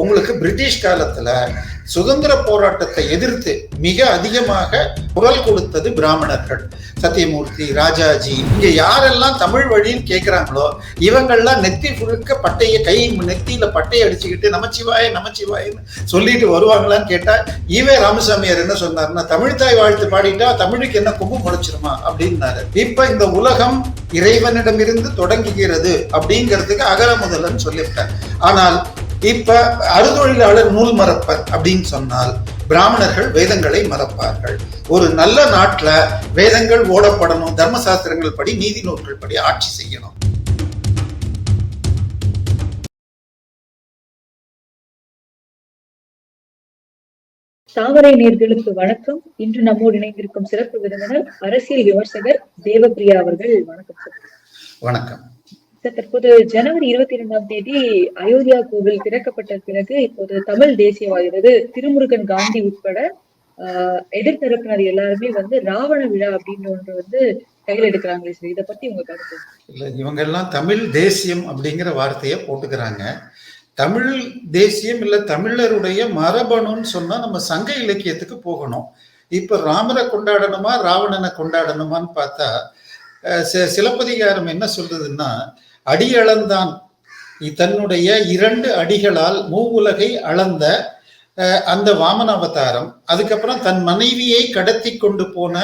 உங்களுக்கு பிரிட்டிஷ் காலத்துல சுதந்திர போராட்டத்தை எதிர்த்து மிக அதிகமாக குரல் கொடுத்தது பிராமணர்கள். சத்தியமூர்த்தி ராஜாஜி இங்க யாரெல்லாம் தமிழ் வழின்னு கேட்கிறாங்களோ இவங்கெல்லாம் நெத்தி புழுக்க பட்டைய கை நெத்தியில பட்டையை அடிச்சுக்கிட்டு நமச்சிவாய நமச்சிவாயன்னு சொல்லிட்டு வருவாங்களான்னு கேட்டா ஈவே ராமசாமியார் என்ன சொன்னார்னா தமிழ் தாய் வாழ்த்து பாடிட்டா தமிழுக்கு என்ன கொம்பு முளைச்சிருமா? அப்படின்னாரு. இப்ப இந்த உலகம் இறைவனிடமிருந்து தொடங்குகிறது அப்படிங்கிறதுக்கு அகர முதலன்னு சொல்லிவிட்டார். ஆனால் இப்ப அறுதொழிலாளர் நூல் மறப்பர் அப்படின்னு சொன்னால் பிராமணர்கள் வேதங்களை மறப்பார்கள். ஒரு நல்ல நாட்டுல வேதங்கள் ஓடப்படணும் தர்மசாஸ்திரங்கள் படி நீதி நூல்கள் படி ஆட்சி செய்யணும். தாமரை நேர்களுக்கு வணக்கம். இன்று நம்மோடு இணைந்திருக்கும் சிறப்பு விருந்தினர் அரசியல் விமர்சகர் தேவப்பிரியா அவர்கள். வணக்கம் வணக்கம். சார் தற்போது ஜனவரி இருபத்தி இரண்டாம் தேதி அயோத்தியா கோவில் திறக்கப்பட்ட பிறகு இப்போது தமிழ் தேசியவாதிகிறது திருமுருகன் காந்தி உட்பட ஆஹ் எதிர்த்தரப்பினர் எல்லாருமே வந்து ராவண விழா அப்படின்ற ஒன்று வந்து கையில் எடுக்கிறாங்களே சார். இதை பத்தி உங்க கருத்து? இல்ல இவங்கெல்லாம் தமிழ் தேசியம் அப்படிங்கிற வார்த்தையை போட்டுக்கிறாங்க. தமிழ் தேசியம் இல்ல தமிழருடைய மரபணுன்னு சொன்னா நம்ம சங்க இலக்கியத்துக்கு போகணும். இப்ப ராமரை கொண்டாடணுமா ராவணனை கொண்டாடணுமான்னு பார்த்தா அஹ் சிலப்பதிகாரம் என்ன சொல்றதுன்னா அடி அளந்தான் தன்னுடைய இரண்டு அடிகளால் மூவுலகை அளந்த அந்த வாமன அவதாரம் அதுக்கப்புறம் தன் மனைவியை கடத்தி கொண்டு போன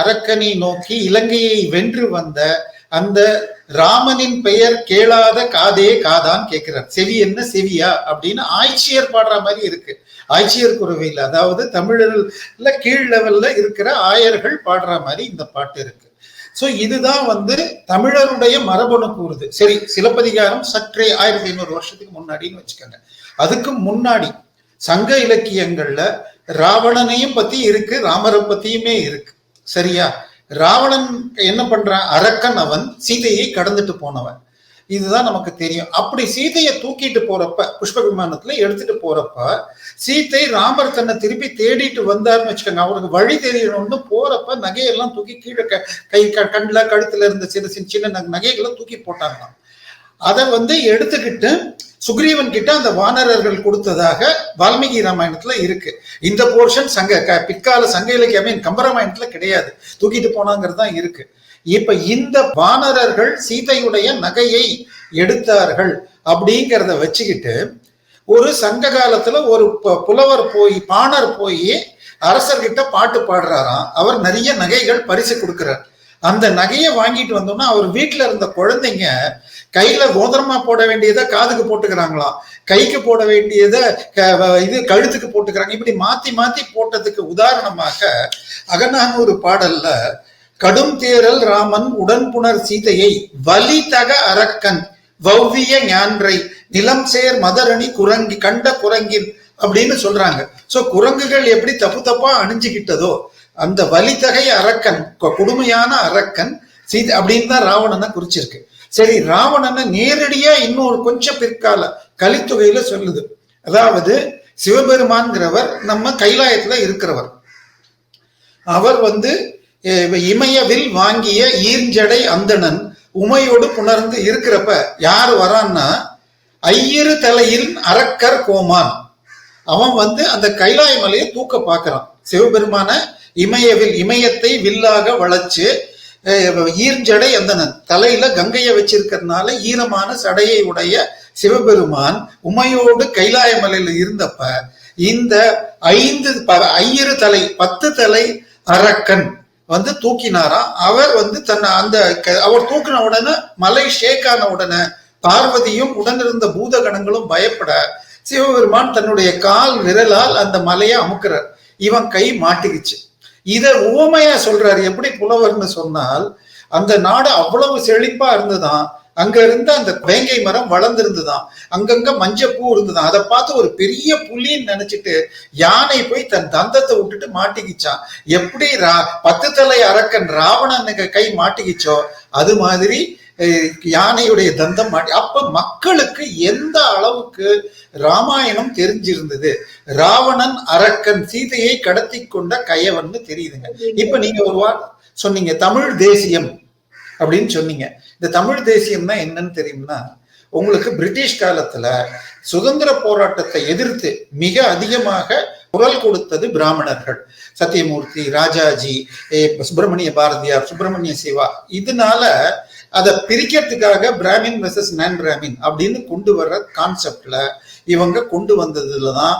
அரக்கனை நோக்கி இலங்கையை வென்று வந்த அந்த ராமனின் பெயர் கேளாத காதே காதான் கேட்கிறார். செவி என்ன செவியா? அப்படின்னு ஆய்ச்சியர் பாடுற மாதிரி இருக்கு. ஆய்ச்சியர் குறவையில் அதாவது தமிழர்ல கீழ் லெவல்ல இருக்கிற ஆயர்கள் பாடுற மாதிரி இந்த பாட்டு இருக்கு. சோ இதுதான் வந்து தமிழருடைய மரபணு கூறுது. சரி சிலப்பதிகாரம் சற்றே ஆயிரத்தி ஐநூறு வருஷத்துக்கு முன்னாடின்னு வச்சுக்கோங்க. அதுக்கு முன்னாடி சங்க இலக்கியங்கள்ல ராவணனையும் பத்தி இருக்கு ராமரை பத்தியுமே இருக்கு. சரியா? ராவணன் என்ன பண்றான்? அரக்கன் அவன் சீதையை கடந்துட்டு போனவன். இதுதான் நமக்கு தெரியும். அப்படி சீதையை தூக்கிட்டு போறப்ப புஷ்ப விமானத்துல எடுத்துட்டு போறப்ப சீத்தை ராமர் தன்னை திருப்பி தேடிட்டு வந்தாருன்னு வச்சுக்கோங்க. அவருக்கு வழி தெரியணும்னு போறப்ப நகையெல்லாம் தூக்கி கீழே க- கை க- கண்ணுல கழுத்துல இருந்த சின்ன சின்ன சின்ன நகைகளை தூக்கி போட்டாங்களாம். அதை வந்து எடுத்துக்கிட்டு சுக்ரீவன் கிட்ட அந்த வானரர்கள் கொடுத்ததாக வால்மீகி ராமாயணத்துல இருக்கு. இந்த போர்ஷன் சங்க க- பிற்கால சங்க இலக்கியமே கம்பராமாயணத்துல கிடையாது. தூக்கிட்டு போனாங்கிறது தான் இருக்கு. இப்ப இந்த வானரர்கள் சீதையுடைய நகையை எடுத்தார்கள் அப்படிங்கிறத வச்சுக்கிட்டு ஒரு சங்க காலத்துல ஒரு புலவர் போய் பாணர் போய் அரசர்கிட்ட பாட்டு பாடுறாராம். அவர் நிறைய நகைகள் பரிசு கொடுக்கிறார். அந்த நகையை வாங்கிட்டு வந்தோம்னா அவர் வீட்டுல இருந்த குழந்தைங்க கையில கோதரமா போட வேண்டியதை காதுக்கு போட்டுக்கிறாங்களாம். கைக்கு போட வேண்டியதை க- இது கழுத்துக்கு போட்டுக்கிறாங்க. இப்படி மாத்தி மாத்தி போட்டதுக்கு உதாரணமாக அகநானூறு பாடல்ல கடும் தேரல் ராமன் உடன்புணர் சீதையை வலி தக அரக்கன் வவ்விய ஞான்றை நிலம் சேர் மதரணி குரங்கி கண்ட குரங்கின் அப்படின்னு சொல்றாங்க. சோ குரங்குகள் எப்படி தப்பு தப்பா அணிஞ்சுக்கிட்டதோ அந்த வலித்தகை அரக்கன் கொடுமையான அரக்கன் சீதை அப்படின்னு தான் ராவணனை குறிச்சிருக்கு. சரி ராவணனை நேரடியா இன்னொரு கொஞ்சம் பிற்கால கலித்தொகையில சொல்லுது. அதாவது சிவபெருமான்கிறவர் நம்ம கைலாயத்துல இருக்கிறவர். அவர் வந்து இமயவில் வாங்கிய ஈர்ஞ்சடை அந்தணன் உமையோடு புணர்ந்து இருக்கிறப்ப யார் வரான்னா ஐயிரு தலையில் அரக்கர் கோமான். அவன் வந்து அந்த கைலாய மலையை தூக்க பார்க்கறான். சிவபெருமான இமயவில் இமயத்தை வில்லாக வளைச்சு ஈர்ஞ்சடை அந்தணன் தலையில கங்கையை வச்சிருக்கிறதுனால ஈரமான சடையை உடைய சிவபெருமான் உமையோடு கைலாய மலையில இருந்தப்ப இந்த ஐந்து ப- ஐயிரு தலை பத்து தலை அரக்கன் வந்து தூக்கினாராம் அவர் வந்து தன்னை அந்த அவர் தூக்கின உடனே மலை ஷேக் உடனே பார்வதியும் உடனிருந்த பூதகணங்களும் பயப்பட சிவபெருமான் தன்னுடைய கால் விரலால் அந்த மலையை அமுக்குறார். இவன் கை மாட்டிக்கிச்சு. இத உவமையா சொல்றாரு. எப்படி புலவர்னு சொன்னால் அந்த நாடு அவ்வளவு செழிப்பா இருந்துதான் அங்க இருந்த அந்த வேங்கை மரம் வளர்ந்திருந்துதான். அங்கங்க மஞ்சள் பூ இருந்துதான் அதை பார்த்து ஒரு பெரிய புலின்னு நினைச்சிட்டு யானை போய் தன் தந்தத்தை விட்டுட்டு மாட்டிக்கிச்சான். எப்படி ரா பத்து தலை அரக்கன் ராவணனுக்கு கை மாட்டிக்கிச்சோ? அது மாதிரி யானையுடைய தந்தம் மாட்டி அப்ப மக்களுக்கு எந்த அளவுக்கு ராமாயணம் தெரிஞ்சிருந்தது? ராவணன் அரக்கன் சீதையை கடத்தி கொண்ட கயவன்னு தெரியுதுங்க. இப்ப நீங்க ஒரு வா சொன்னீங்க தமிழ் தேசியம். அப்படின்னு சொன்னீங்க. இந்த தமிழ் தேசியம்னா என்னன்னு தெரியும்னா உங்களுக்கு பிரிட்டிஷ் காலத்துல சுதந்திர போராட்டத்தை எதிர்த்து மிக அதிகமாக குரல் கொடுத்தது பிராமணர்கள். சத்தியமூர்த்தி ராஜாஜி ஏ, சுப்பிரமணிய பாரதியார் சுப்பிரமணிய சிவா. இதனால அதை பிரிக்கிறதுக்காக பிராமின் வெர்சஸ் நான் பிராமின் அப்படின்னு கொண்டு வர்ற கான்செப்ட்ல இவங்க கொண்டு வந்ததுல தான்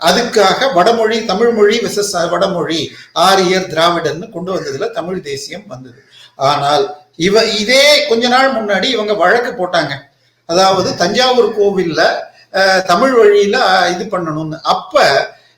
அதுக்காக வடமொழி தமிழ் மொழி வெர்சஸ் வடமொழி ஆரியர் திராவிடன்னு கொண்டு வந்ததுல தமிழ் தேசியம் வந்தது. ஆனால் இவ இதே கொஞ்ச நாள் முன்னாடி இவங்க வழக்கு போட்டாங்க. அதாவது தஞ்சாவூர் கோவில்ல தமிழ் வழியில இது பண்ணணும்னு. அப்ப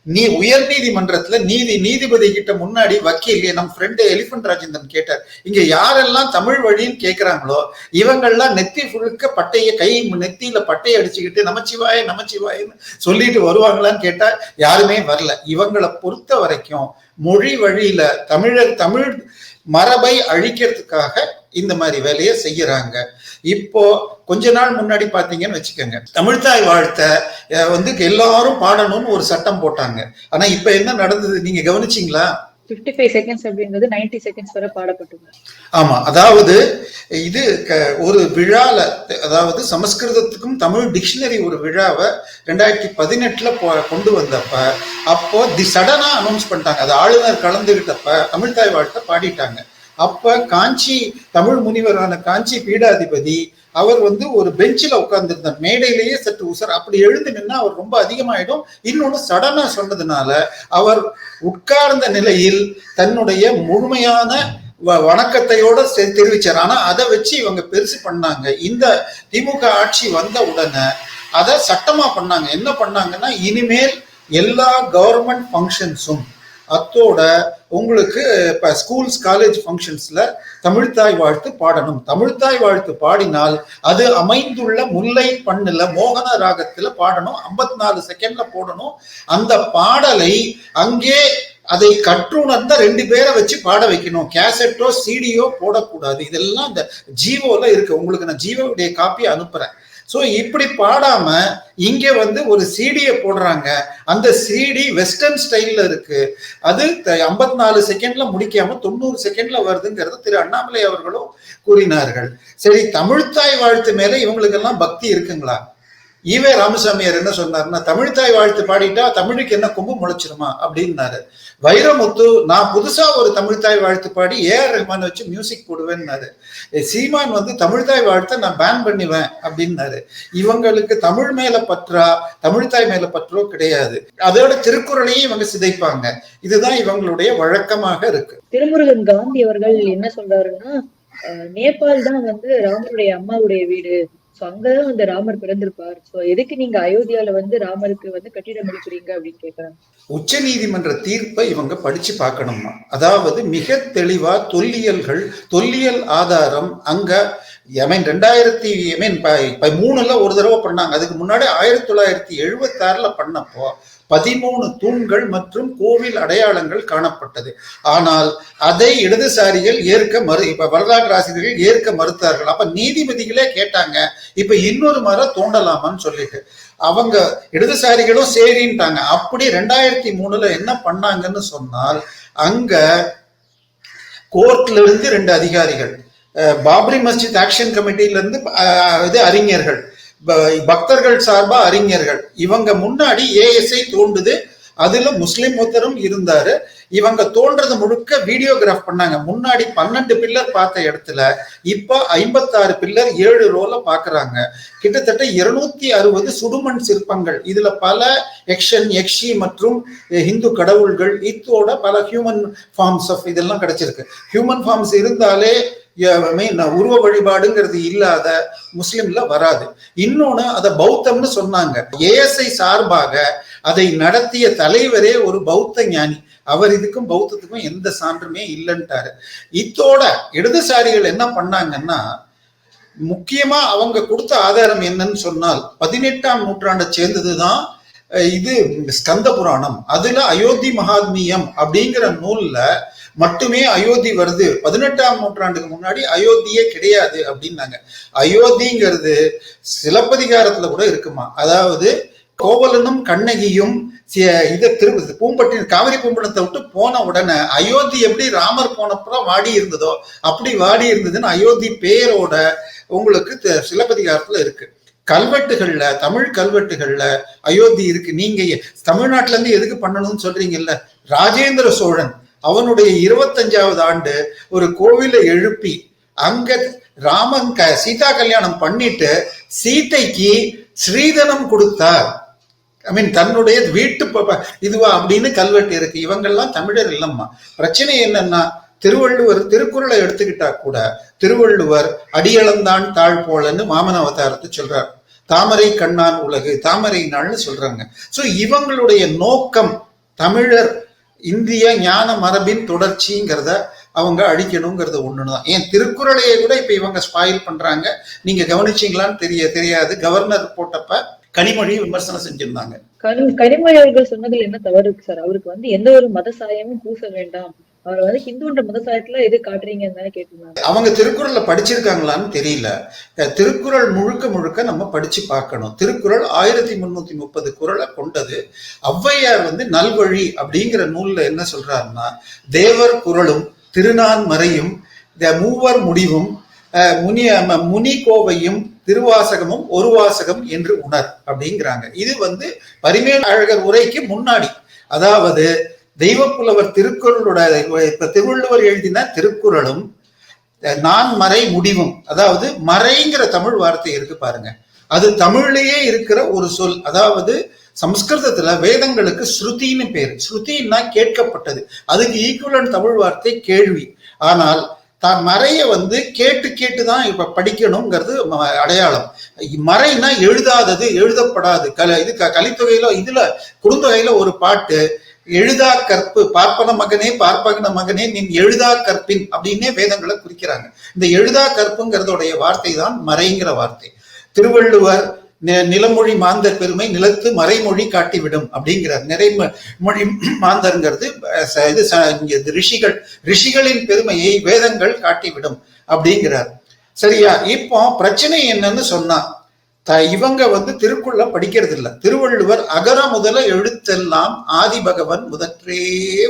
நீ உயர் நீதிமன்றத்துல நீதி நீதிபதி கிட்ட முன்னாடி வக்கீல் நம் ஃப்ரெண்டு எலிஃபண்ட் ராஜேந்திரன் கேட்டார். இங்க யாரெல்லாம் தமிழ் வழின்னு கேக்குறாங்களோ இவங்கெல்லாம் நெத்தி ஃபுழுக்க பட்டைய கை நெத்தியில பட்டையை அடிச்சுக்கிட்டு நமச்சிவாய நமச்சிவாயன்னு சொல்லிட்டு வருவாங்களான்னு கேட்டா யாருமே வரல. இவங்களை பொறுத்த வரைக்கும் மொழி வழியில தமிழர் தமிழ் மரபை அழிக்கிறதுக்காக இந்த மாதிரி வேலையை செய்யறாங்க. இப்போ கொஞ்ச நாள் முன்னாடி பாத்தீங்கன்னு வச்சுக்கோங்க. தமிழ்தாய் வாழ்த்த வந்து எல்லாரும் பாடணும்னு ஒரு சட்டம் போட்டாங்க. ஆனா இப்ப என்ன நடந்தது? நீங்க கவனிச்சீங்களா? 55 ஃபைவ் செகண்ட்ஸ் அப்படிங்கிறது 90 செகண்ட்ஸ் வரை பாடப்பட்டுள்ளது ஆமா. அதாவது இது ஒரு விழால அதாவது சமஸ்கிருதத்துக்கும் தமிழ் டிக்ஷனரி ஒரு விழாவை ரெண்டாயிரத்தி பதினெட்டுல கொண்டு வந்தப்ப அப்போ தி சடனா அனௌன்ஸ் பண்ணிட்டாங்க. அது ஆளுநர் கலந்துகிட்டப்ப தமிழ்தாய் வாழ்த்தை பாடிட்டாங்க. அப்ப காஞ்சி தமிழ் முனிவரான காஞ்சி பீடாதிபதி அவர் வந்து ஒரு பெஞ்சில் உட்கார்ந்துருந்தார். மேடையிலேயே சற்று உசர் அப்படி எழுந்து நின்னா அவர் ரொம்ப அதிகமாயிடும். இன்னொன்று சடனா சொன்னதுனால அவர் உட்கார்ந்த நிலையில் தன்னுடைய முழுமையான வ- வணக்கத்தையோட செ- தெரிவிச்சார். ஆனா அதை வச்சு இவங்க பெருசு பண்ணாங்க. இந்த திமுக ஆட்சி வந்த உடனே அதை சட்டமா பண்ணாங்க. என்ன பண்ணாங்கன்னா இனிமேல் எல்லா கவர்மெண்ட் ஃபங்க்ஷன்ஸும் அத்தோட உங்களுக்கு இப்போ ஸ்கூல்ஸ் காலேஜ் ஃபங்க்ஷன்ஸில் தமிழ்த்தாய் வாழ்த்து பாடணும். தமிழ்த்தாய் வாழ்த்து பாடினால் அது அமைந்துள்ள முல்லை பண்ணில் மோகன ராகத்தில் பாடணும். 54 நாலு செகண்ட்ல போடணும். அந்த பாடலை அங்கே அதை கற்றுணர்ந்த ரெண்டு பேரை வச்சு பாட வைக்கணும். கேசட்டோ சிடியோ போடக்கூடாது. இதெல்லாம் இந்த ஜீவோல இருக்கு. உங்களுக்கு நான் ஜீவோடைய காப்பி அனுப்புறேன். ஸோ இப்படி பாடாம இங்க வந்து ஒரு சிடியை போடுறாங்க. அந்த சிடி வெஸ்டர்ன் ஸ்டைல்ல இருக்கு. அது ஐம்பத்தி நாலு செகண்ட்ல முடிக்காம தொண்ணூறு செகண்ட்ல வருதுங்கிறத திரு அண்ணாமலை அவர்களும் கூறினார்கள். சரி தமிழ்த்தாய் வாழ்த்து மேல இவங்களுக்கெல்லாம் பக்தி இருக்குங்களா? ஈவே ராமசாமியார் என்ன சொன்னாருன்னா தமிழ்தாய் வாழ்த்து பாடிட்டா தமிழுக்கு என்ன கொம்பு முளைச்சிருமா? அப்படின்னாரு. வைரமுத்து நான் புதுசா ஒரு தமிழ்த்தாய் வாழ்த்து பாடி ஏஆர் ரஹ்மான் வச்சு மியூசிக் போடுவேன்னாரு. சீமான் வந்து தமிழ்த்தாய் வாழ்த்தை நான் பேன் பண்ணுவேன் அப்படின்னாரு. இவங்களுக்கு தமிழ் மேல பற்றா தமிழ்த்தாய் மேல பற்றோ கிடையாது. அதோட திருக்குறளையும் இவங்க சிதைப்பாங்க. இதுதான் இவங்களுடைய வழக்கமாக இருக்கு. திருமுருகன் காந்தி அவர்கள் என்ன சொல்றாருன்னா நேபாள் தான் வந்து ராமருடைய அம்மாவுடைய வீடு. சோ அங்கதான் வந்து ராமர் பிறந்திருப்பார். சோ எதுக்கு நீங்க அயோத்தியால வந்து ராமருக்கு வந்து கட்டிடம் எழுப்புறீங்க அப்படின்னு கேட்கிறாங்க உச்ச நீதிமன்ற தீர்ப்பை இவங்க படிச்சு பார்க்கணுமா? அதாவது மிக தெளிவா தொல்லியல்கள் தொல்லியல் ஆதாரம் அங்க ஐ மீன் ரெண்டாயிரத்தி ஐ மீன் மூணுல ஒரு தடவை பண்ணாங்க. அதுக்கு முன்னாடி ஆயிரத்தி தொள்ளாயிரத்தி எழுபத்தி ஆறுல பண்ணப்போ பதிமூணு தூண்கள் மற்றும் கோவில் அடையாளங்கள் காணப்பட்டது. ஆனால் அதை இடதுசாரிகள் ஏற்க மறு இப்ப வரலாற்று ஆசிரியர்கள் ஏற்க மறுத்தார்கள். அப்ப நீதிபதிகளே கேட்டாங்க இப்ப இன்னொரு மரம் தோண்டலாமான்னு சொல்லிட்டு. அவங்க இடதுசாரிகளும் சரின்ட்டாங்க. அப்படி ரெண்டாயிரத்தி மூணுல என்ன பண்ணாங்கன்னு சொன்னால் அங்க கோர்ட்ல இருந்து ரெண்டு அதிகாரிகள் பாப்ரி மஸ்ஜித் ஆக்ஷன் கமிட்டியில இருந்து இது அறிஞர்கள். பக்தர்கள் சார்பா அறிஞர்கள். இவங்க முன்னாடி ஏஎஸ்ஐ தோண்டுது அதுல முஸ்லிம் ஒருத்தரும் இருந்தாரு. இவங்க தோன்றது முழுக்க வீடியோகிராஃப் பண்ணாங்க. முன்னாடி பன்னெண்டு பில்லர் பார்த்த இடத்துல இப்ப ஐம்பத்தாறு பில்லர் ஏழு ரோல பாக்குறாங்க. கிட்டத்தட்ட இருநூத்தி அறுபது சுடுமண் சிற்பங்கள். இதுல பல எக்ஷன் எக்ஷி மற்றும் இந்து கடவுள்கள் இத்தோட பல ஹியூமன் ஃபார்ம்ஸ் ஆஃப் இதெல்லாம் கிடைச்சிருக்கு. ஹியூமன் ஃபார்ம்ஸ் இருந்தாலே உருவ வழிபாடுங்கிறது இல்லாத முஸ்லிம்ல வராது. இன்னொன்னு அதை பௌத்தம்னு சொன்னாங்க. ஏஎஸ்ஐ சார்பாக அதை நடத்திய தலைவரே ஒரு பௌத்த ஞானி. அவர் இதுக்கும் பௌத்தத்துக்கும் எந்த சான்றுமே இல்லைன்ட்டாரு. இத்தோட இடதுசாரிகள் என்ன பண்ணாங்கன்னா முக்கியமா அவங்க கொடுத்த ஆதாரம் என்னன்னு சொன்னால் பதினெட்டாம் நூற்றாண்டை சேர்ந்ததுதான் இது ஸ்கந்த புராணம். அதுல அயோத்தி மகாத்மியம் அப்படிங்கிற நூல்ல மட்டுமே அயோத்தி வருது. பதினெட்டாம் நூற்றாண்டுக்கு முன்னாடி அயோத்தியே கிடையாது அப்படின்னாங்க. அயோத்திங்கிறது சிலப்பதிகாரத்துல கூட இருக்குமா? அதாவது கோவலனும் கண்ணகியும் சி- இத திரு பூம்பட்டி காவிரி பூம்பட்டினத்தை விட்டு போன உடனே அயோத்தி எப்படி ராமர் போனப்புறம் வாடி இருந்ததோ அப்படி வாடி இருந்ததுன்னு அயோத்தி பேரோட உங்களுக்கு த- சிலப்பதிகாரத்துல இருக்கு. கல்வெட்டுகள்ல தமிழ் கல்வெட்டுகள்ல அயோத்தி இருக்கு. நீங்க தமிழ்நாட்டுல இருந்து எதுக்கு பண்ணணும்னு சொல்றீங்கல்ல? ராஜேந்திர சோழன். அவனுடைய இருபத்தஞ்சாவது ஆண்டு ஒரு கோவிலை எழுப்பி அங்க ராமன் க சீதா கல்யாணம் பண்ணிட்டு சீதைக்கு ஸ்ரீதனம் கொடுத்தார். ஐ மீன் தன்னுடைய வீட்டு இதுவா அப்படின்னு கல்வெட்டு இருக்கு. இவங்கெல்லாம் தமிழர் இல்லம்மா. பிரச்சனை என்னன்னா திருவள்ளுவர் திருக்குறளை எடுத்துக்கிட்டா கூட திருவள்ளுவர் அடியளந்தான் தாழ் போலன்னு மாமன அவதாரத்தை சொல்றார். தாமரை கண்ணான் உலகு தாமரை நாள்னு சொல்றாங்க. ஸோ இவங்களுடைய நோக்கம் தமிழர் இந்திய ஞான மரபின் தொடர்ச்சிங்கிறத அவங்க அழிக்கணுங்கிறது தான் ஏன் திருக்குறளையே கூட இப்ப இவங்க ஸ்பாயில் பண்றாங்க. நீங்க கவனிச்சீங்களான்னு தெரிய தெரியாது. கவர்னர் போட்டப்ப கனிமொழி விமர்சனம் செஞ்சிருந்தாங்க. கனி கனிமொழி அவர்கள் சொன்னதுல என்ன தவறு இருக்கு சார்? அவருக்கு வந்து எந்த ஒரு மத சாயமும் பூச வேண்டாம். அவர் வந்து ஹிந்துன்ற மத எது காட்டுறீங்கன்னு தானே கேட்டிருந்தாங்க. அவங்க திருக்குறள்ல படிச்சிருக்காங்களான்னு தெரியல. திருக்குறள் முழுக்க முழுக்க நம்ம படிச்சு பார்க்கணும். திருக்குறள் ஆயிரத்தி முன்னூத்தி முப்பது குறளை கொண்டது. ஔவையார் வந்து நல்வழி அப்படிங்கிற நூல்ல என்ன சொல்றாருன்னா தேவர் குறளும் திருநான் மறையும் மூவர் முடிவும் முனி முனி கோவையும் திருவாசகமும் ஒரு வாசகம் என்று உணர் அப்படிங்கிறாங்க. இது வந்து பரிமேல் அழகர் உரைக்கு முன்னாடி. அதாவது தெய்வப்புலவர் திருக்குறளோட இப்ப திருவள்ளுவர் எழுதின திருக்குறளும் நான் மறை முடிவும் அதாவது மறைங்கிற தமிழ் வார்த்தை இருக்கு பாருங்க. அது தமிழ்லேயே இருக்கிற ஒரு சொல் அதாவது சம்ஸ்கிருதத்துல வேதங்களுக்கு ஸ்ருதின்னு பேர். ஸ்ருதின்னா கேட்கப்பட்டது. அதுக்கு ஈக்குவலன் தமிழ் வார்த்தை கேள்வி. ஆனால் தான் மறைய வந்து கேட்டு கேட்டு தான் இப்ப படிக்கணுங்கிறது அடையாளம். மறைனா எழுதாதது எழுதப்படாது. கல இது க- கலித்தொகையில இதுல குறுந்தொகையில ஒரு பாட்டு எழுதா கற்பு பார்ப்பன மகனே பார்ப்பகன மகனே நின் எழுதா கற்பின் அப்படின்னே வேதங்களை குறிக்கிறாங்க. இந்த எழுதா கற்புங்கிறதோடைய வார்த்தை தான் மறைங்கிற வார்த்தை. திருவள்ளுவர் நிலமொழி மாந்தர் பெருமை நிலத்து மறைமொழி காட்டிவிடும் அப்படிங்கிறார். நிறைம மொழி மாந்தர்ங்கிறது இது ச- இங்க இது ரிஷிகள் ரிஷிகளின் பெருமையை வேதங்கள் காட்டிவிடும் அப்படிங்கிறார். சரியா? இப்போ பிரச்சனை என்னன்னு சொன்னா த இவங்க வந்து திருக்குள்ள படிக்கிறது இல்லை திருவள்ளுவர் அகர முதல எழுத்தெல்லாம் ஆதி பகவன் முதற்றே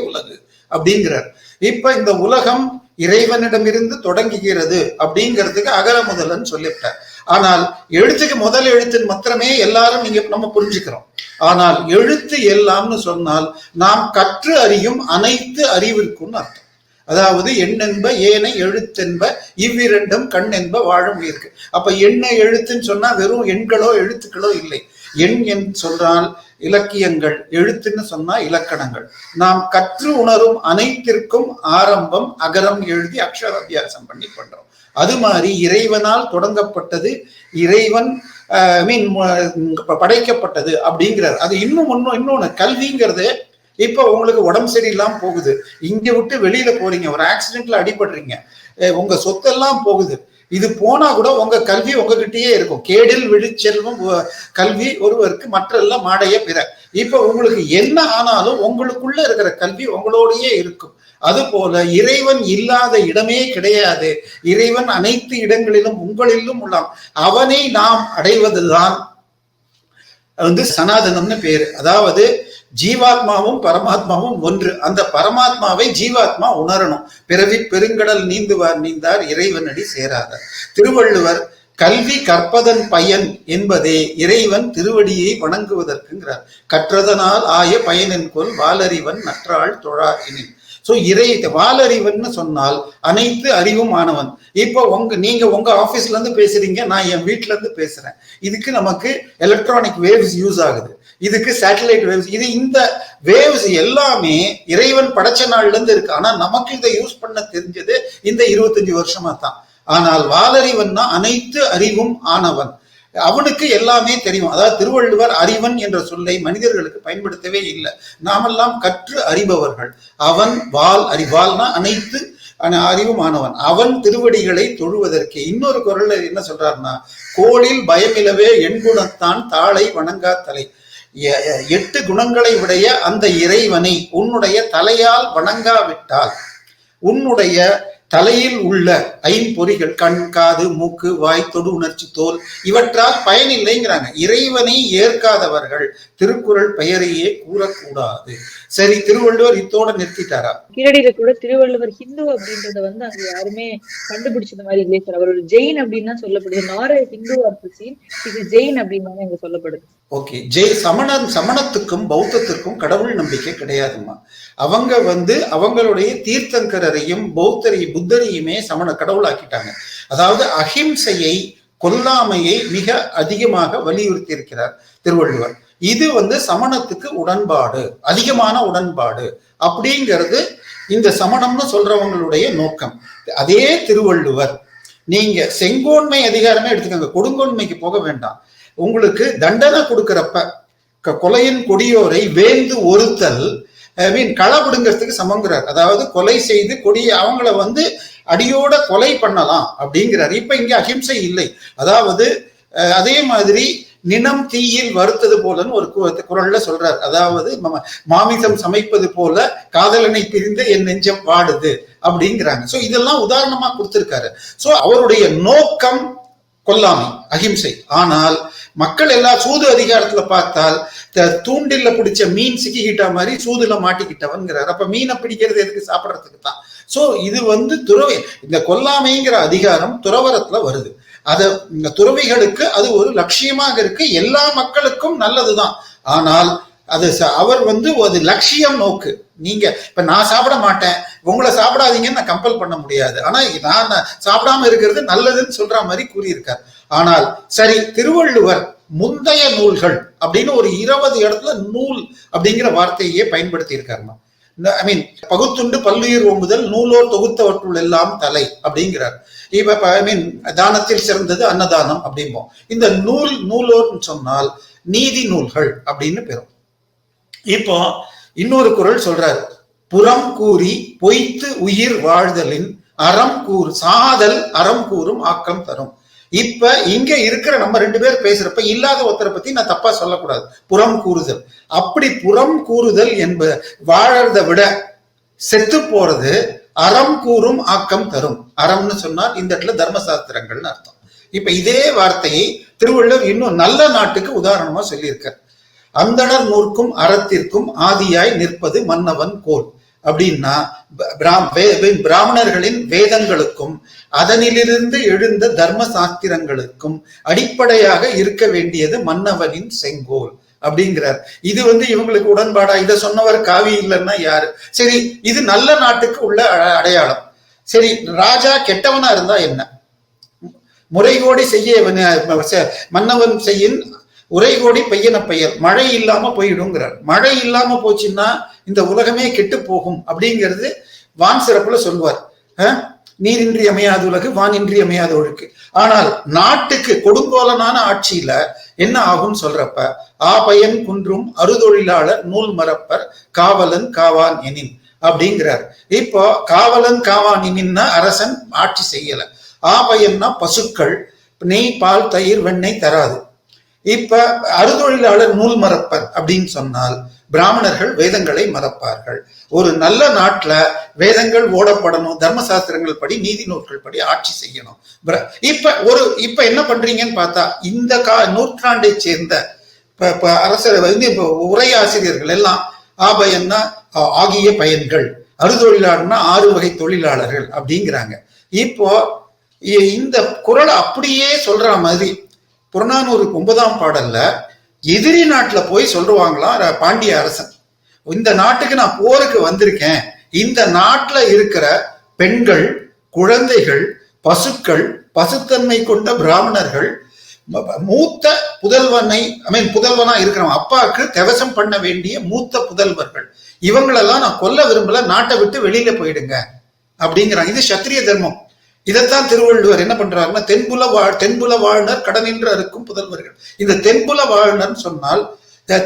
உலகு அப்படிங்கிறார். இப்ப இந்த உலகம் இறைவனிடமிருந்து தொடங்குகிறது அப்படிங்கிறதுக்கு அகர முதலன்னு சொல்லிவிட்டார். ஆனால் எழுத்துக்கு முதல் எழுத்து மாத்திரமே எல்லாரும் நீங்க நம்ம புரிஞ்சுக்கிறோம். ஆனால் எழுத்து எல்லாம்னு சொன்னால் நாம் கற்று அறியும் அனைத்து அறிவிற்கும் அர்த்தம். அதாவது எண்ணென்ப ஏனை எழுத்தென்ப இவ்விரண்டும் கண் என்ப வாழும் உயிர்க்கு. அப்ப எண்ண எழுத்துன்னு சொன்னா வெறும் எண்களோ எழுத்துக்களோ இல்லை. எண் என் சொன்னால் இலக்கியங்கள் எழுத்துன்னு சொன்னா இலக்கணங்கள். நாம் கற்று உணரும் அனைத்திற்கும் ஆரம்பம் அகரம் எழுதி அக்ஷர அபியாசம் பண்ணி பண்றோம் அது மாதிரி இறைவனால் தொடங்கப்பட்டது இறைவன் மீன் படைக்கப்பட்டது அப்படிங்கிறார். அது இன்னும் இன்னும் இன்னொன்னு கல்விங்கிறது இப்ப உங்களுக்கு உடம்பு சரியில்லாம போகுது. இங்க விட்டு வெளியில போறீங்க. ஒரு ஆக்சிடென்ட்ல அடிபடுறீங்க. உங்க சொத்தெல்லாம் போகுது. இது போனா கூட உங்க கல்வி உங்ககிட்டயே இருக்கும். கேடில் விழிச்செல்வம் கல்வி ஒருவருக்கு மற்றெல்லாம் மாடைய பிற. இப்ப உங்களுக்கு என்ன ஆனாலும் உங்களுக்குள்ள இருக்கிற கல்வி உங்களோடயே இருக்கும். அதுபோல இறைவன் இல்லாத இடமே கிடையாது. இறைவன் அனைத்து இடங்களிலும் உங்களிலும் உள்ளான். அவனை நாம் அடைவதுதான். வந்து சனாதனம்னு பேரு. அதாவது ஜீவாத்மாவும் பரமாத்மாவும் ஒன்று. அந்த பரமாத்மாவை ஜீவாத்மா உணரணும். பிறவி பெருங்கடல் நீந்துவார் நீந்தார் இறைவனடி சேராதார். திருவள்ளுவர் கல்வி கற்பதன் பயன் என்பதே இறைவன் திருவடியை வணங்குவதற்குங்கிறார். கற்றதனால் ஆய பயனென்கொல் வாலறிவன் நற்றாள் தொழாக்கினி சோ இறை வாலறிவன் சொன்னால் அனைத்து அறிவும் ஆனவன் இப்போ உங்க நீங்க உங்க ஆபீஸ்ல இருந்து பேசுறீங்க நான் என் வீட்டுல இருந்து பேசுறேன். இதுக்கு நமக்கு எலக்ட்ரானிக் வேவ்ஸ் யூஸ் ஆகுது. இதுக்கு சேட்டலைட் வேவ்ஸ் இது இந்த வேவ்ஸ் எல்லாமே இறைவன் படைச்ச நாள்ல இருந்து இருக்கு. ஆனா நமக்கு இதை யூஸ் பண்ண தெரிஞ்சது இந்த இருபத்தஞ்சு வருஷமா தான். ஆனால் வாலறிவன்னா அனைத்து அறிவும் ஆனவன். அவனுக்கு எல்லாமே தெரியும். அதாவது திருவள்ளுவர் அறிவன் என்ற சொல்லை மனிதர்களுக்கு பயன்படுத்தவே இல்லை. நாமெல்லாம் கற்று அறிபவர்கள். அவன் வால் அறிவால்னா அனைத்து அறிவும் அறிவுமானவன் அவன் திருவடிகளை தொழுவதற்கு. இன்னொரு குரல்ல என்ன சொல்றாருன்னா கோளில் பயமிலவே எண்குணத்தான் தாளை வணங்கா தலை. எட்டு குணங்களை உடைய அந்த இறைவனை உன்னுடைய தலையால் வணங்காவிட்டால் உன்னுடைய தலையில் உள்ள ஐம்பொறிகள் கண் காது மூக்கு வாய் தொடு உணர்ச்சி தோல் இவற்றால் பயனில்லைங்கிறாங்க. இறைவனை ஏற்காதவர்கள் திருக்குறள் பெயரையே கூறக்கூடாது. சரி திருவள்ளுவர் இத்தோட நிறுத்திட்டாரா? கீழடியில கூட திருவள்ளுவர் ஹிந்து அப்படின்றத வந்து அங்க யாருமே கண்டுபிடிச்சது மாதிரி இல்லையே சார். அவர் ஒரு ஜெயின் அப்படின்னு சொல்லப்படுது. நார ஹிந்து ஆஃப் சீன் இது ஜெயின் அப்படின்னு இங்க சொல்லப்படுது. ஓகே ஜெய் சமணன் சமணத்துக்கும் பௌத்தத்திற்கும் கடவுள் நம்பிக்கை கிடையாதும்மா. அவங்க வந்து அவங்களுடைய தீர்த்தங்கரரையும் பௌத்தரையும் புத்தரையுமே சமண கடவுளாக்கிட்டாங்க. அதாவது அஹிம்சையை கொல்லாமையை மிக அதிகமாக வலியுறுத்தி இருக்கிறார் திருவள்ளுவர். இது வந்து சமணத்துக்கு உடன்பாடு அதிகமான உடன்பாடு அப்படிங்கிறது இந்த சமணம்னு சொல்றவங்களுடைய நோக்கம். அதே திருவள்ளுவர் நீங்க செங்கோன்மை அதிகாரமே எடுத்துக்கோங்க கொடுங்கோன்மைக்கு போக வேண்டாம். உங்களுக்கு தண்டனை கொடுக்கறப்ப க- கொலையின் கொடியோரை வேந்து ஒருத்தல் மீன் களை பிடுங்கிறதுக்கு சமங்கிறார் அதாவது கொலை செய்து கொடிய அவங்கள வந்து அடியோட கொலை பண்ணலாம் அப்படிங்கிறார். இப்ப இங்க அஹிம்சை இல்லை. அதாவது அதே மாதிரி நினம் தீயில் வறுத்தது போலன்னு ஒரு கு- சொல்றார். அதாவது மாமிசம் சமைப்பது போல காதலனை பிரிந்து என் நெஞ்சம் வாடுது அப்படிங்கிறாங்க. சோ இதெல்லாம் உதாரணமா கொடுத்திருக்காரு. சோ அவருடைய நோக்கம் கொல்லாமை அஹிம்சை. ஆனால் மக்கள் எல்லாம் சூது அதிகாரத்துல பார்த்தால் த- தூண்டில்ல பிடிச்ச மீன் சிக்கிக்கிட்ட மாதிரி சூதுல மாட்டிக்கிட்டவன்கிறார். அப்ப மீனை பிடிக்கிறது எதுக்கு? சாப்பிடறதுக்கு தான். சோ இது வந்து துறவை இந்த கொல்லாமைங்கிற அதிகாரம் துறவரத்துல வருது. அத இந்த துறவிகளுக்கு அது ஒரு லட்சியமாக இருக்கு. எல்லா மக்களுக்கும் நல்லதுதான். ஆனால் அது ச- அவர் வந்து அது லட்சியம் நோக்கு. நீங்க இப்ப நான் சாப்பிட மாட்டேன். உங்களை சாப்பிடாதீங்கன்னு நான் கம்பல் பண்ண முடியாது. ஆனா நான் சாப்பிடாம இருக்கிறது நல்லதுன்னு சொல்ற மாதிரி கூறியிருக்கார். ஆனால் சரி திருவள்ளுவர் முந்தைய நூல்கள் அப்படின்னு ஒரு இருபது இடத்துல நூல் அப்படிங்கிற வார்த்தையே பயன்படுத்தி இருக்காருமா ஐ மீன் பகுத்துண்டு பல்லுயிர் ஓம்புதல் நூலோர் தொகுத்தவற்றுள் எல்லாம் தலை அப்படிங்கிறார். இப்ப ஐ மீன் தானத்தில் சிறந்தது அன்னதானம் அப்படிம்போம். இந்த நூல் நூலோர்னு சொன்னால் நீதி நூல்கள் அப்படின்னு பெறும் இப்போ இன்னொரு குறள் சொல்றாரு. புறம் கூறி பொய்த்து உயிர் வாழ்தலின் அறம் கூறு சாதல் அறம் கூறும் ஆக்கம் தரும். இப்ப இங்க இருக்கிற நம்ம ரெண்டு பேர் பேசுறப்ப இல்லாத ஒருத்தரை பத்தி நான் தப்பா சொல்லக்கூடாது. புறம் கூறுதல். அப்படி புறம் கூறுதல் என்பது வாழறத விட செத்து போறது அறம் கூறும் ஆக்கம் தரும். அறம்னு சொன்னால் இந்த இடத்துல தர்மசாஸ்திரங்கள்னு அர்த்தம். இப்ப இதே வார்த்தையை திருவள்ளுவர் இன்னும் நல்ல நாட்டுக்கு உதாரணமா சொல்லியிருக்கார். அந்தணர் நூற்கும் அறத்திற்கும் ஆதியாய் நிற்பது மன்னவன் கோல். அப்படின்னா பிராமணர்களின் வேதங்களுக்கும் அதனிலிருந்து எழுந்த தர்ம சாஸ்திரங்களுக்கும் அடிப்படையாக இருக்க வேண்டியது மன்னவனின் செங்கோல் அப்படிங்கிறார். இது வந்து இவங்களுக்கு உடன்பாடா? இதை சொன்னவர் காவி இல்லைன்னா யாரு? சரி இது நல்ல நாட்டுக்கு உள்ள அடையாளம். சரி ராஜா கெட்டவனா இருந்தா என்ன? முறைகோடி செய்ய மன்னவன் செய்யின் உரை கோடி பையன பெயர். மழை இல்லாம போயிடுங்கிறார். மழை இல்லாம போச்சுன்னா இந்த உலகமே கெட்டு போகும் அப்படிங்கிறது வான் சிறப்புல சொல்வார் நீரின்றி அமையாத உலகு வானின்றி அமையாத ஒழுக்கு. ஆனால் நாட்டுக்கு கொடுங்கோலனான ஆட்சியில என்ன ஆகும் சொல்றப்ப ஆபயன் குன்றும் அறுதொழிலாளர் நூல் மரப்பர் காவலன் காவான் எனின் அப்படிங்கிறார். இப்போ காவலன் காவான் எனின்னா அரசன் ஆட்சி செய்யல. ஆபயன்னா பசுக்கள் நெய் பால் தயிர் வெண்ணெய் தராது. இப்ப அறுதொழிலாளர் நூல் மறப்பர் அப்படின்னு சொன்னால் பிராமணர்கள் வேதங்களை மறப்பார்கள். ஒரு நல்ல நாட்டுல வேதங்கள் ஓடப்படணும் தர்மசாஸ்திரங்கள் படி நீதி நூல்கள் படி ஆட்சி செய்யணும். இப்ப ஒரு இப்ப என்ன பண்றீங்கன்னு பார்த்தா இந்த கா நூற்றாண்டை சேர்ந்த அரசர் வந்து இப்ப உரையாசிரியர்கள் எல்லாம் ஆபயன்னா ஆகிய பயன்கள். அறுதொழிலாளர்னா ஆறு வகை தொழிலாளர்கள் அப்படிங்கிறாங்க. இப்போ இந்த குறளை அப்படியே சொல்ற மாதிரி புறநானூறுக்கு ஒன்பதாம் பாடல்ல எதிரி நாட்டுல போய் சொல்லுவாங்களாம் பாண்டிய அரசன். இந்த நாட்டுக்கு நான் போருக்கு வந்திருக்கேன். இந்த நாட்டுல இருக்கிற பெண்கள் குழந்தைகள் பசுக்கள் பசுத்தன்மை கொண்ட பிராமணர்கள் மூத்த புதல்வனை ஐ மீன் புதல்வனா இருக்கிறவன் அப்பாவுக்கு தவசம் பண்ண வேண்டிய மூத்த புதல்வர்கள். இவங்களெல்லாம் நான் கொல்ல விரும்பல நாட்டை விட்டு வெளியில போயிடுங்க. அப்படிங்கிறான் இது சத்திரிய தர்மம். இதைத்தான் திருவள்ளுவர் என்ன பண்றாருன்னா தென்புல வாழ் தென்புல வாழ்னர் கடனின்று அறுக்கும் புதல்வர்கள். இந்த தென்புல வாழ்னர் சொன்னால்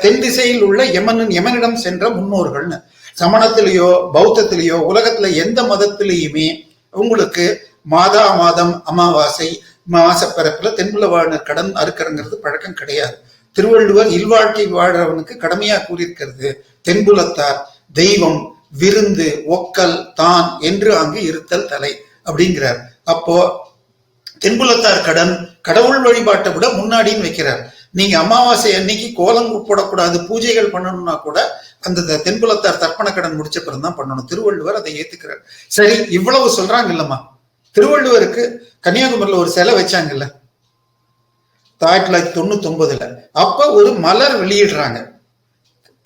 தென் திசையில் உள்ள யமனின் யமனிடம் சென்ற முன்னோர்கள்னு. சமணத்திலேயோ பௌத்தத்திலேயோ உலகத்துல எந்த மதத்திலேயுமே உங்களுக்கு மாதா மாதம் அமாவாசை மாசப்பிறப்புல தென்புல வாழ்னர் கடன் அறுக்கிறங்கிறது பழக்கம் கிடையாது. திருவள்ளுவர் இல்வாழ்க்கை வாழ்றவனுக்கு கடமையா கூறியிருக்கிறது தென்புலத்தார் தெய்வம் விருந்து ஒக்கல் தான் என்று அங்கு இருத்தல் தலை. அப்படிங்கிறார். அப்போ தென்புலத்தார் கடன் கடவுள் வழிபாட்டை விட முன்னாடின்னு வைக்கிறார். நீங்க அமாவாசை அன்னைக்கு கோலம் போடக்கூடாது பூஜைகள் பண்ணணும்னா கூட அந்த தென்புலத்தார் தர்ப்பண கடன் முடிச்ச பிறகு தான் பண்ணணும். திருவள்ளுவர் அதை ஏத்துக்கிறார். சரி இவ்வளவு சொல்றாங்க இல்லம்மா திருவள்ளுவருக்கு கன்னியாகுமரியில ஒரு சிலை வச்சாங்கல்ல. ஆயிரத்தி தொள்ளாயிரத்தி தொண்ணூத்தி ஒன்பதுல அப்ப ஒரு மலர் வெளியிடுறாங்க.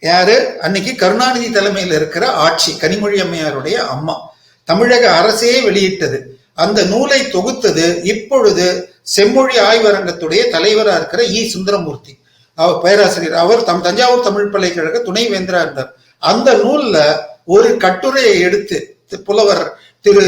யாரு? அன்னைக்கு கருணாநிதி தலைமையில் இருக்கிற ஆட்சி கனிமொழி அம்மையாருடைய அம்மா. தமிழக அரசே வெளியிட்டது. அந்த நூலை தொகுத்தது இப்பொழுது செம்மொழி ஆய்வரங்கத்துடைய தலைவராக இருக்கிற இ. சுந்தரமூர்த்தி. அவர் பேராசிரியர். அவர் தம் தஞ்சாவூர் தமிழ் பல்கலைக்கழக துணைவேந்தரா இருந்தார். அந்த நூல்ல ஒரு கட்டுரையை எடுத்து புலவர் திரு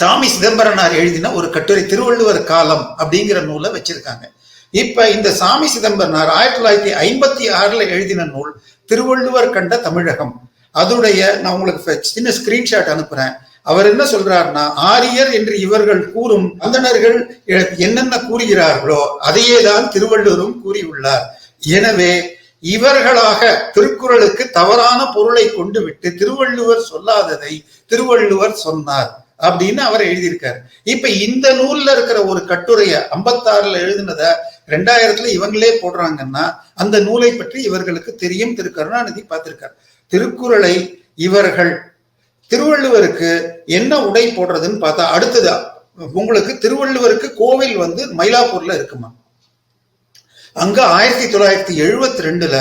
சாமி சிதம்பரனார் எழுதின ஒரு கட்டுரை திருவள்ளுவர் காலம் அப்படிங்கிற நூலை வச்சிருக்காங்க. இப்ப இந்த சாமி சிதம்பரனார் ஆயிரத்தி தொள்ளாயிரத்தி ஐம்பத்தி ஆறுல எழுதின நூல் திருவள்ளுவர் கண்ட தமிழகம் அதுடைய நான் உங்களுக்கு சின்ன ஸ்கிரீன்ஷாட் அனுப்புறேன். அவர் என்ன சொல்றாருன்னா ஆரியர் என்று இவர்கள் கூறும் அந்தணர்கள் என்னென்ன கூறுகிறார்களோ அதையே தான் திருவள்ளுவரும் கூறியுள்ளார். எனவே இவர்களாக திருக்குறளுக்கு தவறான பொருளை கொண்டு விட்டு திருவள்ளுவர் சொல்லாததை திருவள்ளுவர் சொன்னார் அப்படின்னு அவர் எழுதியிருக்காரு. இப்ப இந்த நூல்ல இருக்கிற ஒரு கட்டுரைய ஐம்பத்தாறுல எழுதினத ரெண்டாயிரத்துல இவங்களே போடுறாங்கன்னா அந்த நூலை பற்றி இவர்களுக்கு தெரியும். திரு. கருணாநிதி பார்த்திருக்கார். திருக்குறளை இவர்கள் திருவள்ளுவருக்கு என்ன உடை போடுறதுன்னு பார்த்தா அடுத்ததா உங்களுக்கு திருவள்ளுவருக்கு கோவில் வந்து மயிலாப்பூர்ல இருக்குமா? அங்க ஆயிரத்தி தொள்ளாயிரத்தி எழுபத்தி ரெண்டுல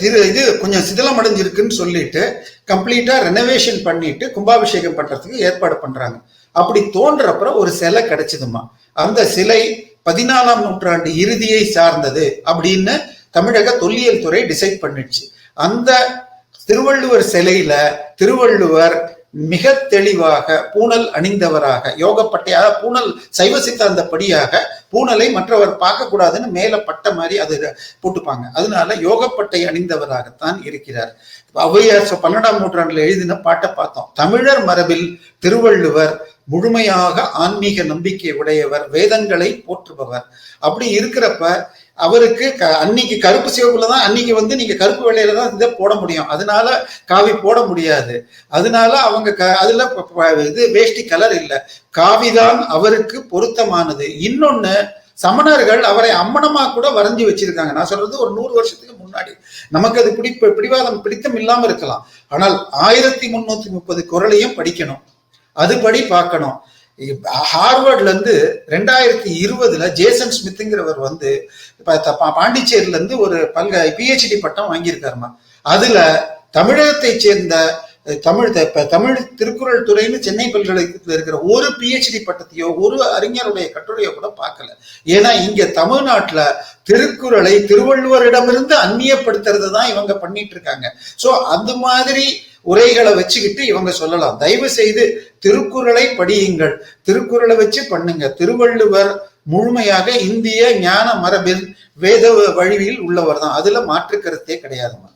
திரு இது கொஞ்சம் சிதிலம் அடைஞ்சிருக்குன்னு சொல்லிட்டு கம்ப்ளீட்டா ரெனோவேஷன் பண்ணிட்டு கும்பாபிஷேகம் பண்றதுக்கு ஏற்பாடு பண்றாங்க. அப்படி தோன்றப்பறம் ஒரு சிலை கிடைச்சதுமா அந்த சிலை பதினாலாம் நூற்றாண்டு இறுதியை சார்ந்தது அப்படின்னு தமிழக தொல்லியல் துறை டிசைட் பண்ணிடுச்சு. அந்த திருவள்ளுவர் சிலையில திருவள்ளுவர் மிக தெளிவாக பூணல் அணிந்தவராக யோகப்பட்டையாக பூணல் சைவ சித்தாந்தப்படியாக பூணலை மற்றவர் பார்க்கக்கூடாதுன்னு மேல பட்ட மாதிரி அது போட்டுப்பாங்க. அதனால யோகப்பட்டை அணிந்தவராகத்தான் இருக்கிறார். ஔவையார் பன்னெண்டாம் நூற்றாண்டுல எழுதின பாட்டை பார்த்தோம். தமிழர் மரபில் திருவள்ளுவர் முழுமையாக ஆன்மீக நம்பிக்கை உடையவர் வேதங்களை போற்றுபவர். அப்படி இருக்கிறப்ப அவருக்கு க- அன்னைக்கு கருப்பு சிவப்புல தான் அன்னைக்கு வந்து நீங்க கருப்பு வெள்ளையில தான் இதை போட முடியும். அதனால காவி போட முடியாது. அதனால அவங்க க- அதுல இது வேஷ்டி கலர் இல்ல. காவிதான் அவருக்கு பொருத்தமானது. இன்னொன்னு சமணர்கள் அவரை அம்மனமா கூட வரைஞ்சி வச்சிருக்காங்க. நான் சொல்றது ஒரு நூறு வருஷத்துக்கு முன்னாடி. நமக்கு அது பிடி பிடிவாதம் பிடித்தம் இல்லாம இருக்கலாம். ஆனால் ஆயிரத்தி முன்னூத்தி முப்பது குரலையும் படிக்கணும். அதுபடி பார்க்கணும். இப்ப ஹார்வர்ட்ல இருந்து ரெண்டாயிரத்தி இருபதுல ஜேசன் ஸ்மித்ங்கிறவர் வந்து இப்ப த- பா- பாண்டிச்சேரியில இருந்து ஒரு பல்க பிஹெச்டி பட்டம் வாங்கியிருக்காருமா. அதுல தமிழகத்தை சேர்ந்த தமிழ் த- தமிழ் திருக்குறள் துறைன்னு சென்னை பல்கலைக்கழகத்தில் இருக்கிற ஒரு பிஹெச்டி பட்டத்தையோ ஒரு அறிஞருடைய கட்டுரையோ கூட பார்க்கல. ஏன்னா இங்க தமிழ்நாட்டுல திருக்குறளை திருவள்ளுவரிடமிருந்து அந்நியப்படுத்துறது தான் இவங்க பண்ணிட்டு இருக்காங்க ஸோ அந்த மாதிரி உரைகளை வச்சுக்கிட்டு இவங்க சொல்லலாம். தயவு செய்து திருக்குறளை படியுங்கள். திருக்குறளை வச்சு பண்ணுங்க. திருவள்ளுவர் முழுமையாக இந்திய ஞான மரபின் வேத வழியில் உள்ளவர் தான். அதுல மாற்று கருத்தே கிடையாதுமா